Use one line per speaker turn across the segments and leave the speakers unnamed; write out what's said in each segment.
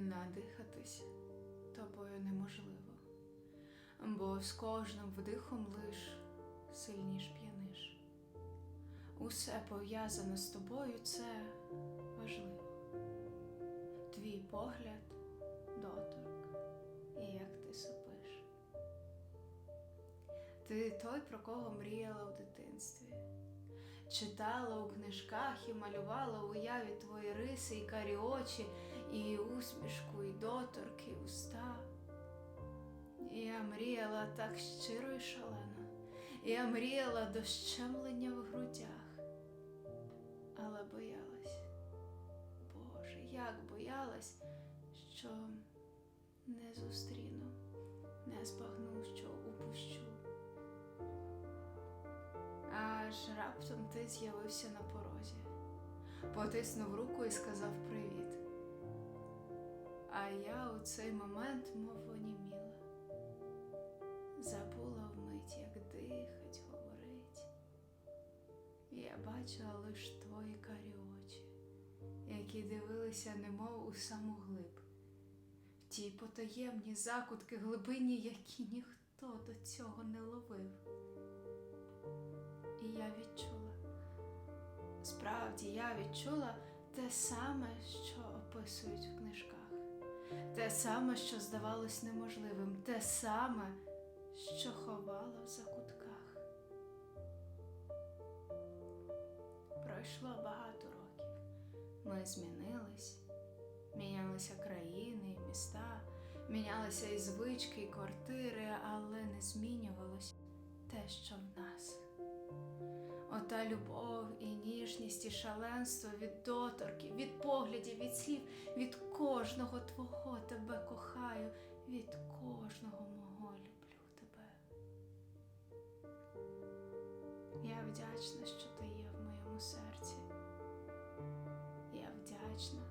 Надихатись тобою неможливо, бо з кожним вдихом лиш сильніш п'яниш. Усе пов'язане з тобою це важливо. Твій погляд, доторк і як ти сопиш. Ти той, про кого мріяла у дитинстві. Читала у книжках і малювала у уяві твої риси і карі очі, і усмішку, і доторк, і уста. Я мріяла так щиро і шалено. Я мріяла до щемлення в грудях, але боялась. Боже, як боялась, що не зустріну, не збагну, раптом ти з'явився на порозі, потиснув руку і сказав привіт. А я у цей момент мов оніміла, забула вмить, як дихать, говорить. Я бачила лиш твої карі очі, які дивилися немов у саму глиб, в ті потаємні закутки глибині, які ніхто до цього не ловив. І я відчула. Справді я відчула те саме, що описують в книжках, те саме, що здавалось неможливим, те саме, що ховала в закутках. Пройшло багато років. Ми змінились, мінялися країни і міста, мінялися і звички, і квартири, але не змінювалось те, що в нас. Ота любов і ніжність, і шаленство від доторків, від поглядів, від слів, від кожного твого тебе кохаю, від кожного мого люблю тебе. Я вдячна, що ти є в моєму серці. Я вдячна,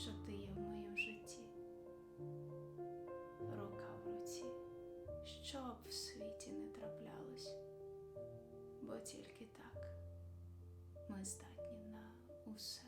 що ти є в моєму житті. Рука в руці, що б бо